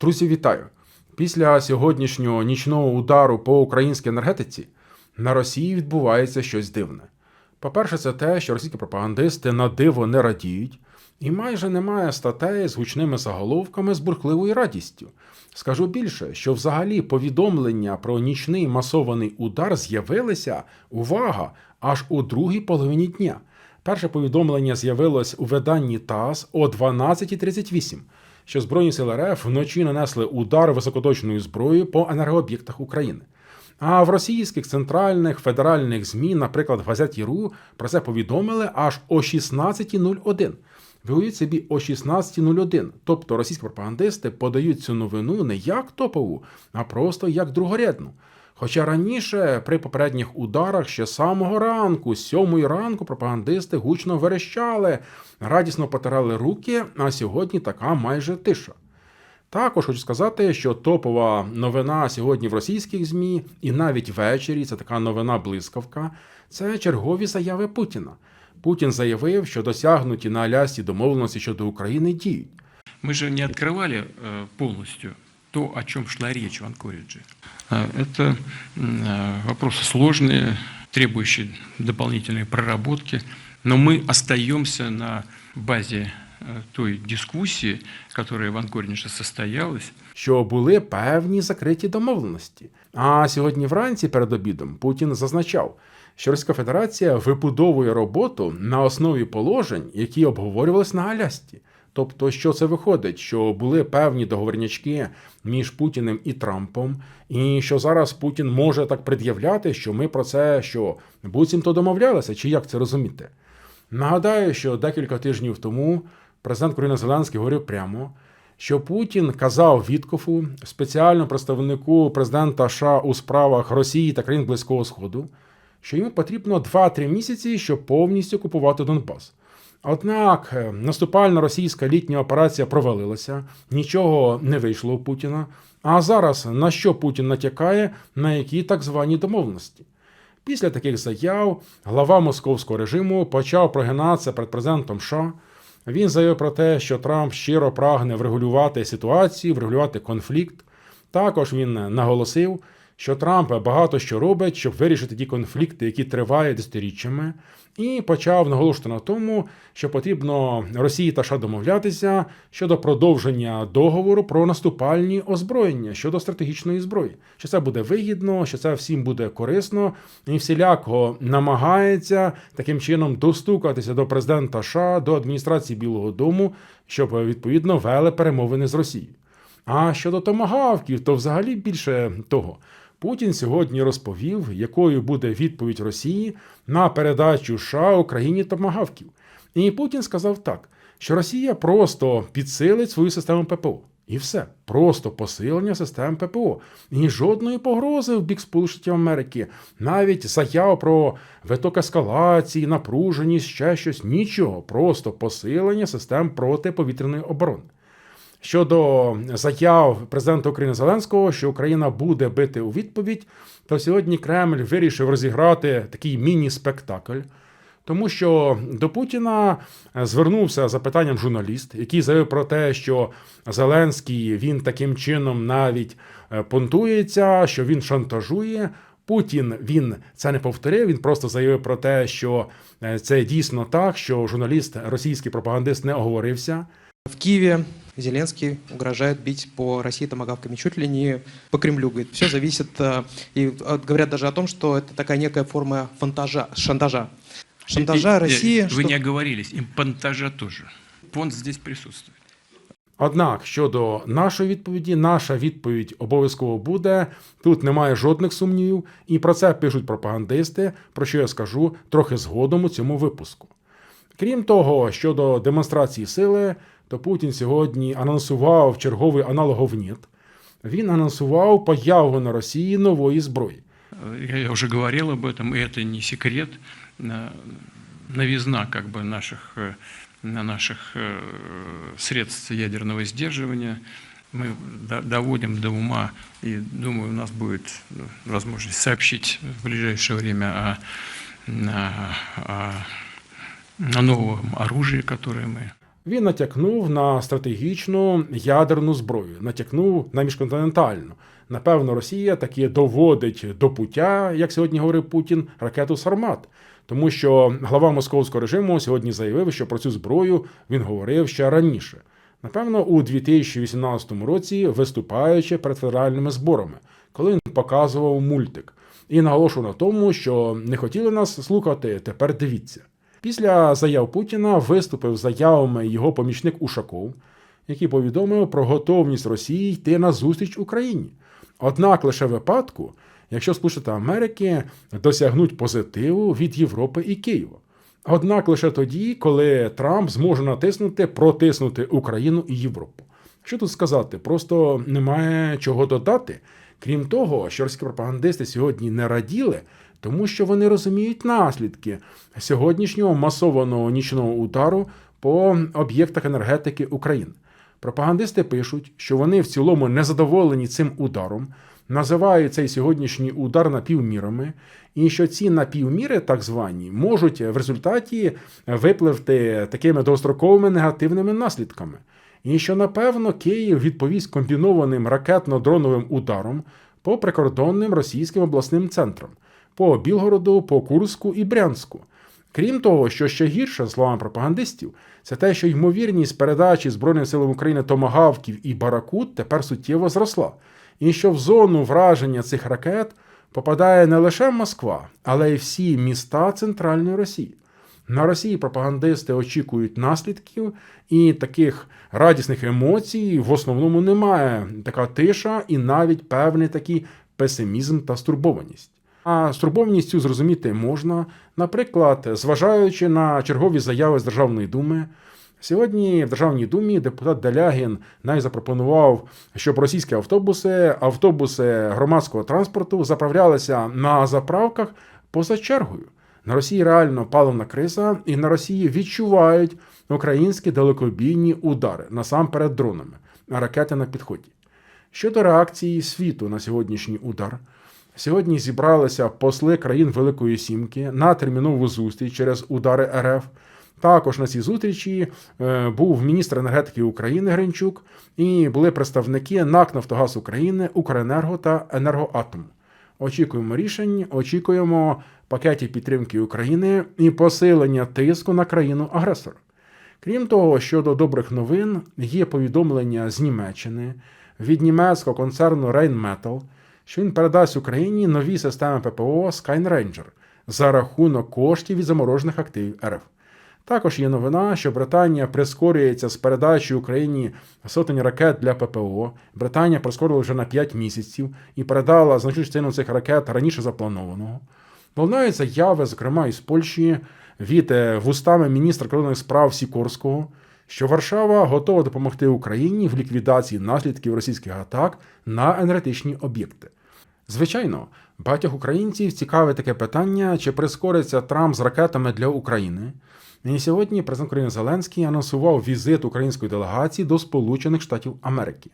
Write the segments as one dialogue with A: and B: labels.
A: Друзі, вітаю! Після сьогоднішнього нічного удару по українській енергетиці на Росії відбувається щось дивне. По-перше, це те, що російські пропагандисти на диво не радіють, і майже немає статей з гучними заголовками з бурхливою радістю. Скажу більше, що взагалі повідомлення про нічний масований удар з'явилися увага аж у другій половині дня. Перше повідомлення з'явилось у виданні ТАСС о 12.38, що Збройні сили РФ вночі нанесли удар високоточною зброєю по енергооб'єктах України. А в російських центральних федеральних ЗМІ, наприклад, в газеті РУ, про це повідомили аж о 16.01. Ви уявіть собі о 16.01. Тобто російські пропагандисти подають цю новину не як топову, а просто як другорядну. Хоча раніше при попередніх ударах ще з самого ранку, з сьомої ранку, пропагандисти гучно верещали, радісно потирали руки, а сьогодні така майже тиша. Також хочу сказати, що топова новина сьогодні в російських ЗМІ, і навіть ввечері це така новина блискавка. Це чергові заяви Путіна. Путін заявив, що досягнуті на Алясці домовленості щодо України діють.
B: Мы же не открывали э, полностью то, о чем шла речь в Анкоридже. А, Это м, э, вопросы сложные, требующие дополнительной проработки, но мы остаемся на базе э, той дискуссии, которая в Анкоридже состоялась,
A: що були певні закриті домовленості. А сьогодні вранці перед обідом Путін зазначав, що Російська Федерація вибудовує роботу на основі положень, які обговорювалися на Алясці. Тобто, що це виходить, що були певні договорнячки між Путіним і Трампом, і що зараз Путін може так пред'являти, що ми про це що буцімто домовлялися, чи як це розуміти? Нагадаю, що декілька тижнів тому президент України Зеленський говорив прямо, що Путін казав Віткофу, спеціальному представнику президента США у справах Росії та країн Близького Сходу, що йому потрібно 2-3 місяці, щоб повністю купувати Донбас. Однак е, наступальна російська літня операція провалилася, нічого не вийшло у Путіна. А зараз на що Путін натякає, на які так звані домовленості? Після таких заяв глава московського режиму почав прогинатися перед президентом США. Він заявив про те, що Трамп щиро прагне врегулювати ситуацію, врегулювати конфлікт. Також він наголосив, що Трамп багато що робить, щоб вирішити ті конфлікти, які тривають десятиріччями, і почав наголошувати на тому, що потрібно Росії та США домовлятися щодо продовження договору про наступальні озброєння щодо стратегічної зброї, що це буде вигідно, що це всім буде корисно, і всіляко намагається таким чином достукатися до президента США, до адміністрації Білого Дому, щоб відповідно вели перемовини з Росією. А щодо томагавків, то взагалі більше того. Путін сьогодні розповів, якою буде відповідь Росії на передачу США Україні томагавків. І Путін сказав так, що Росія просто підсилить свою систему ППО. І все, просто посилення систем ППО. І жодної погрози в бік Сполучених Америки, навіть заяв про виток ескалації, напруженість, ще щось, нічого, просто посилення систем протиповітряної оборони. Щодо заяв президента України Зеленського, що Україна буде бити у відповідь, то сьогодні Кремль вирішив розіграти такий міні-спектакль. Тому що до Путіна звернувся за питанням журналіст, який заявив про те, що Зеленський він таким чином навіть е, понтується, що він шантажує. Путін він це не повторив. Він просто заявив про те, що е, це дійсно так, що журналіст, російський пропагандист не оговорився.
C: В Киеве Зеленский угрожает бить по России томагавками чуть ли не по Кремлю. Говорит, все зависит, э, и э, говорят даже о том, что это такая некая форма фантажа, шантажа. Шантажа
B: И- и-
C: России,
B: Вы
C: что-
B: не оговорились, и понтажа тоже. Понт здесь присутствует.
A: Однак щодо нашої відповіді, наша відповідь обов'язково буде. Тут немає жодних сумнівів, і про це пишуть пропагандисти, про що я скажу трохи згодом у цьому випуску. Крім того, щодо демонстрації сили, то Путін сьогодні анонсував черговий аналогов «Нєт». Він анонсував появу на Росії нової зброї.
B: Э, Я уже говорил об этом, и это не секрет. На- Новизна как бы наших, э, на наших э, средств ядерного сдерживания. Мы до- доводим до ума, и думаю, у нас будет ну, возможность сообщить в ближайшее время о, о- о- о новом оружии, которое мы
A: Він натякнув на стратегічну ядерну зброю, натякнув на міжконтинентальну. Напевно, Росія таки доводить до пуття, як сьогодні говорив Путін, ракету Сармат. Тому що глава московського режиму сьогодні заявив, що про цю зброю він говорив ще раніше. Напевно, у 2018 році, виступаючи перед федеральними зборами, коли він показував мультик і наголошував на тому, що не хотіли нас слухати, тепер дивіться. Після заяв Путіна виступив заявами його помічник Ушаков, який повідомив про готовність Росії йти на зустріч Україні. Однак лише випадку, якщо Сполучені Америки досягнуть позитиву від Європи і Києва. Однак лише тоді, коли Трамп зможе натиснути, протиснути Україну і Європу. Що тут сказати? Просто немає чого додати. Крім того, що російські пропагандисти сьогодні не раділи, тому що вони розуміють наслідки сьогоднішнього масованого нічного удару по об'єктах енергетики України. Пропагандисти пишуть, що вони в цілому не задоволені цим ударом, називають цей сьогоднішній удар напівмірами, і що ці напівміри, так звані, можуть в результаті випливти такими довгостроковими негативними наслідками. І що, напевно, Київ відповість комбінованим ракетно-дроновим ударом по прикордонним російським обласним центрам по Білгороду, по Курську і Брянську. Крім того, що ще гірше, словами пропагандистів, це те, що ймовірність передачі Збройним силам України томагавків і баракут тепер суттєво зросла, і що в зону враження цих ракет попадає не лише Москва, але й всі міста Центральної Росії. На Росії пропагандисти очікують наслідків, і таких радісних емоцій в основному немає. Така тиша і навіть певний такий песимізм та стурбованість. А цю зрозуміти можна, наприклад, зважаючи на чергові заяви з Державної думи. Сьогодні в Державній думі депутат Далягін навіть запропонував, щоб російські автобуси, автобуси громадського транспорту заправлялися на заправках поза чергою. На Росії реально паливна криза, і на Росії відчувають українські далекобійні удари насамперед дронами, а ракети на підході. Щодо реакції світу на сьогоднішній удар, сьогодні зібралися посли країн Великої Сімки на термінову зустріч через удари РФ. Також на цій зустрічі е, був міністр енергетики України Гринчук і були представники НАК Нафтогаз України, Укренерго та Енергоатому. Очікуємо рішень, очікуємо пакетів підтримки України і посилення тиску на країну агресора. Крім того, щодо добрих новин, є повідомлення з Німеччини від німецького концерну Rheinmetall, що він передасть Україні нові системи ППО Sky Ranger за рахунок коштів від заморожених активів РФ. Також є новина, що Британія прискорюється з передачі Україні сотень ракет для ППО. Британія прискорила вже на 5 місяців і передала значну частину цих ракет раніше запланованого. Лунають заяви, зокрема із Польщі, від е, вустами міністра кордонних справ Сікорського, що Варшава готова допомогти Україні в ліквідації наслідків російських атак на енергетичні об'єкти. Звичайно, багатьох українців цікаве таке питання, чи прискориться Трамп з ракетами для України. І сьогодні президент України Зеленський анонсував візит української делегації до Сполучених Штатів Америки.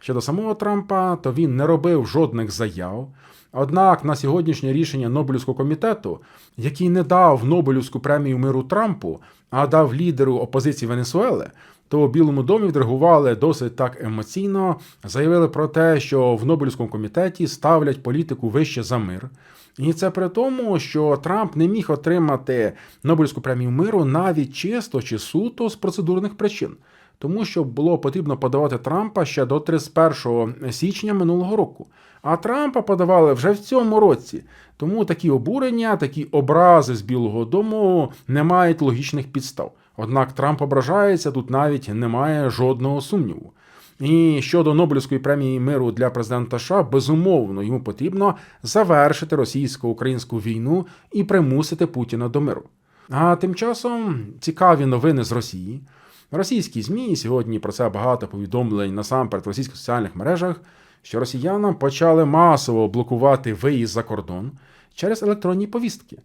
A: Щодо самого Трампа, то він не робив жодних заяв. Однак на сьогоднішнє рішення Нобелівського комітету, який не дав Нобелівську премію миру Трампу, а дав лідеру опозиції Венесуели, то у Білому домі відреагували досить так емоційно, заявили про те, що в Нобелівському комітеті ставлять політику вище за мир. І це при тому, що Трамп не міг отримати Нобелівську премію миру навіть чисто чи суто з процедурних причин, тому що було потрібно подавати Трампа ще до 31 січня минулого року. А Трампа подавали вже в цьому році. Тому такі обурення, такі образи з Білого Дому не мають логічних підстав. Однак Трамп ображається, тут навіть немає жодного сумніву. І щодо Нобелівської премії миру для президента США, безумовно, йому потрібно завершити російсько-українську війну і примусити Путіна до миру. А тим часом цікаві новини з Росії. Російські ЗМІ сьогодні про це багато повідомлень насамперед в російських соціальних мережах, що росіянам почали масово блокувати виїзд за кордон через електронні повістки.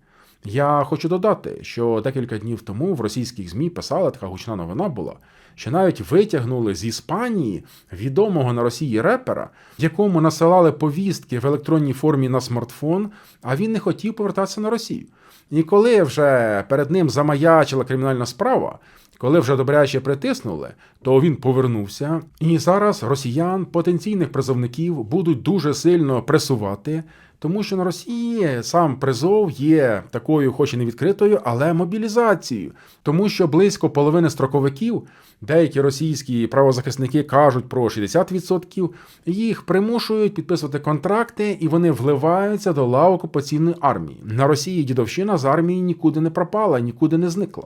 A: Я хочу додати, що декілька днів тому в російських ЗМІ писала така гучна новина була, що навіть витягнули з Іспанії відомого на Росії репера, якому насилали повістки в електронній формі на смартфон, а він не хотів повертатися на Росію. І коли вже перед ним замаячила кримінальна справа, Коли вже добряче притиснули, то він повернувся, і зараз росіян, потенційних призовників, будуть дуже сильно пресувати, тому що на Росії сам призов є такою, хоч і не відкритою, але мобілізацією, тому що близько половини строковиків, деякі російські правозахисники кажуть про 60%, їх примушують підписувати контракти, і вони вливаються до лав окупаційної армії. На Росії дідовщина з армії нікуди не пропала, нікуди не зникла.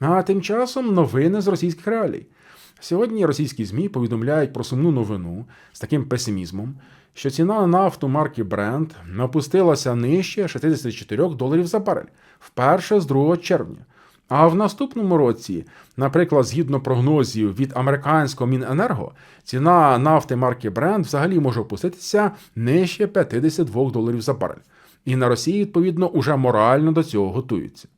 A: А тим часом новини з російських реалій. Сьогодні російські ЗМІ повідомляють про сумну новину з таким песимізмом, що ціна на нафту марки Brent опустилася нижче 64 доларів за барель вперше з 2 червня. А в наступному році, наприклад, згідно прогнозів від американського Міненерго, ціна нафти марки Brent взагалі може опуститися нижче 52 доларів за барель. І на Росії, відповідно, уже морально до цього готуються.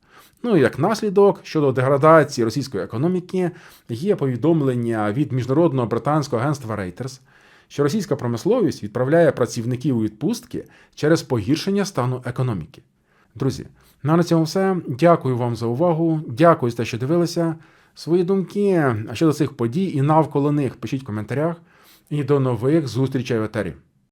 A: Ну і як наслідок щодо деградації російської економіки є повідомлення від міжнародного британського агентства Reuters, що російська промисловість відправляє працівників у відпустки через погіршення стану економіки. Друзі, ну на цьому все. Дякую вам за увагу. Дякую за те, що дивилися. Свої думки щодо цих подій і навколо них пишіть в коментарях. І до нових зустрічей в етері.